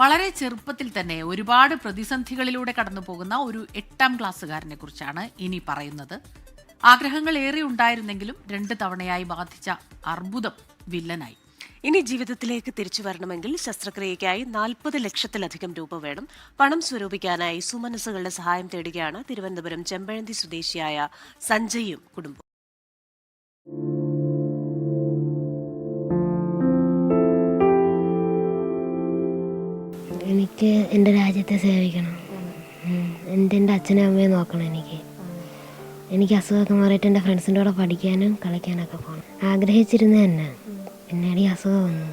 വളരെ ചെറുപ്പത്തിൽ തന്നെ ഒരുപാട് പ്രതിസന്ധികളിലൂടെ കടന്നു പോകുന്ന ഒരു എട്ടാം ക്ലാസ്സുകാരനെ കുറിച്ചാണ് ഇനി പറയുന്നത്. ആഗ്രഹങ്ങൾ ഏറെ ഉണ്ടായിരുന്നെങ്കിലും രണ്ട് തവണയായി ബാധിച്ച അർബുദം വില്ലനായി. ഇനി ജീവിതത്തിലേക്ക് തിരിച്ചു വരണമെങ്കിൽ ശസ്ത്രക്രിയയ്ക്കായി നാൽപ്പത് ലക്ഷത്തിലധികം രൂപ വേണം. പണം സ്വരൂപിക്കാനായി സുമനസ്സുകളുടെ സഹായം തേടുകയാണ് തിരുവനന്തപുരം ചെമ്പഴന്തി സ്വദേശിയായ സഞ്ജയും കുടുംബം എനിക്ക് എന്റെ രാജ്യത്തെ സേവിക്കണം. എന്റെ എന്റെ അച്ഛനും അമ്മയും നോക്കണം എനിക്ക്. എനിക്ക് അസുഖമൊക്കെ മാറിയിട്ട് എന്റെ ഫ്രണ്ട്സിന്റെ കൂടെ പഠിക്കാനും കളിക്കാനൊക്കെ പോകണം ആഗ്രഹിച്ചിരുന്നത് തന്നെ പിന്നീട് ഈ അസുഖം വന്നു.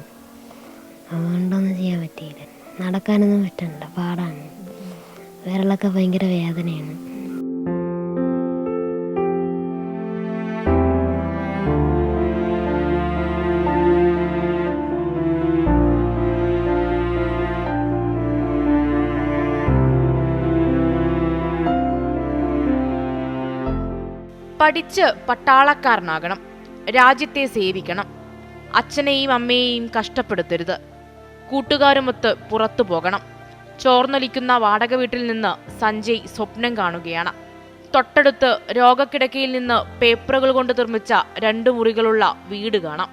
അതുകൊണ്ടൊന്നും ചെയ്യാൻ പറ്റിയില്ല. നടക്കാനൊന്നും പറ്റണ്ട. പാടാണ്. വിരലൊക്കെ ഭയങ്കര വേദനയാണ്. പഠിച്ച് പട്ടാളക്കാരനാകണം. രാജ്യത്തെ സേവിക്കണം. അച്ഛനെയും അമ്മയെയും കഷ്ടപ്പെടുത്തരുത്. കൂട്ടുകാരുമൊത്ത് പുറത്തു പോകണം. ചോർന്നൊലിക്കുന്ന വാടക വീട്ടിൽ നിന്ന് സഞ്ജയ് സ്വപ്നം കാണുകയാണ്. തൊട്ടടുത്ത് രോഗക്കിടക്കയിൽ നിന്ന് പേപ്പറുകൾ കൊണ്ട് നിർമ്മിച്ച രണ്ട് മുറികളുള്ള വീട് കാണാം.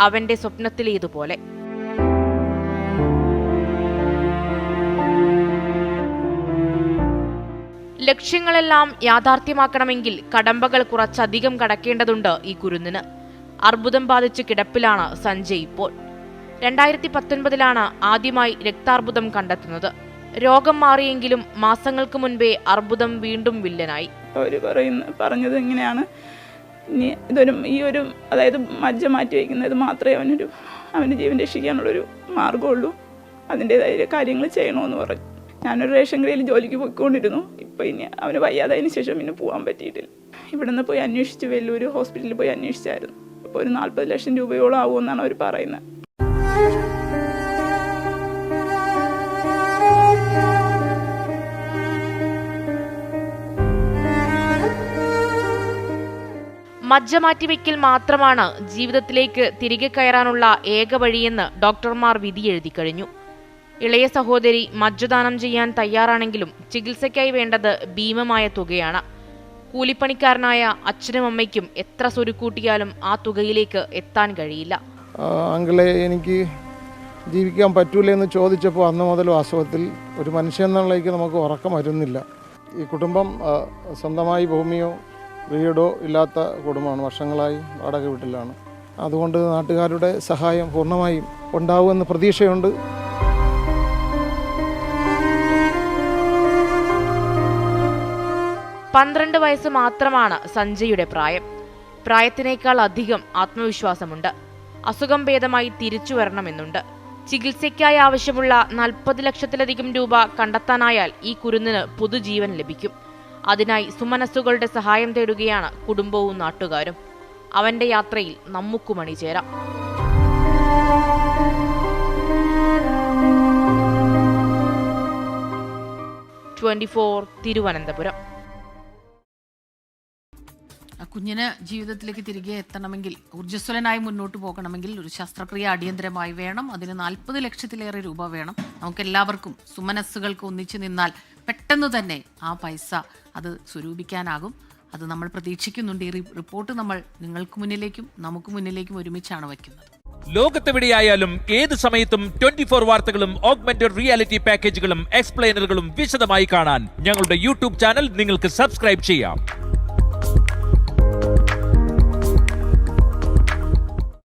അവന്റെ സ്വപ്നത്തിലേതുപോലെ. ലക്ഷ്യങ്ങളെല്ലാം യാഥാർത്ഥ്യമാക്കണമെങ്കിൽ കടമ്പകൾ കുറച്ചധികം കടക്കേണ്ടതുണ്ട് ഈ കുരുന്നിന്. അർബുദം ബാധിച്ച് കിടപ്പിലാണ് സഞ്ജയ് ഇപ്പോൾ. രണ്ടായിരത്തി പത്തൊൻപതിലാണ് ആദ്യമായി രക്താർബുദം കണ്ടെത്തുന്നത്. രോഗം മാറിയെങ്കിലും മാസങ്ങൾക്ക് മുൻപേ അർബുദം വീണ്ടും വില്ലനായി. അവർ പറഞ്ഞത് എങ്ങനെയാണ് ഇതൊരു ഈ ഒരു അതായത് മജ്ജ മാറ്റി വയ്ക്കുന്നത് മാത്രമേ അവനൊരു അവന്റെ ജീവൻ രക്ഷിക്കാനുള്ളൊരു മാർഗമുള്ളൂ അതിന്റേതായ കാര്യങ്ങൾ ചെയ്യണമെന്ന് പറഞ്ഞു. ഞാനൊരു റേഷൻ കടയിൽ ജോലിക്ക് പോയിക്കൊണ്ടിരുന്നു. ഇപ്പോൾ ഇനി അവന് വയ്യാതായതിന് ശേഷം പിന്നെ പോകാൻ പറ്റിയിട്ടില്ല. ഇവിടുന്ന് പോയി അന്വേഷിച്ച് വെല്ലൂർ ഹോസ്പിറ്റലിൽ പോയി അന്വേഷിച്ചായിരുന്നു. അപ്പോൾ ഒരു നാൽപ്പത് ലക്ഷം രൂപയോളം ആവുമെന്നാണ് അവർ പറയുന്നത്. മജ്ജ മാറ്റിവെക്കൽ മാത്രമാണ് ജീവിതത്തിലേക്ക് തിരികെ കയറാനുള്ള ഏക വഴിയെന്ന് ഡോക്ടർമാർ വിധിയെഴുതി കഴിഞ്ഞു. ഇളയ സഹോദരി മജ്ജദാനം ചെയ്യാൻ തയ്യാറാണെങ്കിലും ചികിത്സയ്ക്കായി വേണ്ടത് ഭീമമായ തുകയാണ്. കൂലിപ്പണിക്കാരനായ അച്ഛനും അമ്മയ്ക്കും എത്ര സ്വരുക്കൂട്ടിയാലും ആ തുകയിലേക്ക് എത്താൻ കഴിയില്ല. അങ്കിളെ എനിക്ക് ജീവിക്കാൻ പറ്റൂലേ എന്ന് ചോദിച്ചപ്പോൾ അന്ന് മുതൽ വാസ്തവത്തിൽ ഒരു മനുഷ്യൻ എന്നുള്ളതിലേക്ക് നമുക്ക് ഉറക്കം വരുന്നില്ല. ഈ കുടുംബം സ്വന്തമായി ഭൂമിയോ വീടോ ഇല്ലാത്ത കുടുംബമാണ്. വർഷങ്ങളായി വാടക വീട്ടിലാണ്. അതുകൊണ്ട് നാട്ടുകാരുടെ സഹായം പൂർണമായും ഉണ്ടാവുമെന്ന് പ്രതീക്ഷയുണ്ട്. പന്ത്രണ്ട് വയസ്സ് മാത്രമാണ് സഞ്ജയുടെ പ്രായം. പ്രായത്തിനേക്കാൾ അധികം ആത്മവിശ്വാസമുണ്ട്. അസുഖം ഭേദമായി തിരിച്ചു വരണമെന്നുണ്ട്. ചികിത്സയ്ക്കായി ആവശ്യമുള്ള നാൽപ്പത് ലക്ഷത്തിലധികം രൂപ കണ്ടെത്താനായാൽ ഈ കുരുന്നിന് പുതുജീവൻ ലഭിക്കും. അതിനായി സുമനസ്സുകളുടെ സഹായം തേടുകയാണ് കുടുംബവും നാട്ടുകാരും. അവന്റെ യാത്രയിൽ നമ്മുക്കുമണി ചേരാം. Twenty four Thiruvananthapuram. കുഞ്ഞിന് ജീവിതത്തിലേക്ക് തിരികെ എത്തണമെങ്കിൽ ഊർജസ്വലനായി മുന്നോട്ട് പോകണമെങ്കിൽ ഒരു ശസ്ത്രക്രിയ അടിയന്തരമായി വേണം. അതിന് നാൽപ്പത് ലക്ഷത്തിലേറെ രൂപ വേണം. നമുക്ക് എല്ലാവർക്കും സുമനസ്സുകൾക്ക് ഒന്നിച്ചു നിന്നാൽ പെട്ടെന്ന് തന്നെ ആ പൈസ അത് സ്വരൂപിക്കാനാകും. അത് നമ്മൾ പ്രതീക്ഷിക്കുന്നുണ്ട്. ഈ റിപ്പോർട്ട് നമ്മൾ നിങ്ങൾക്ക് മുന്നിലേക്കും നമുക്ക് മുന്നിലേക്കും ഒരുമിച്ചാണ് വയ്ക്കുന്നത്. ലോകത്തെവിടെയായാലും ഏത് സമയത്തും ട്വന്റി ഫോർ വാർത്തകളും ഓഗ്മെന്റഡ് റിയാലിറ്റി പാക്കേജുകളും എക്സ്പ്ലെയിനറുകളും വിശദമായി കാണാൻ ഞങ്ങളുടെ യൂട്യൂബ് ചാനൽ നിങ്ങൾക്ക് സബ്സ്ക്രൈബ് ചെയ്യാം.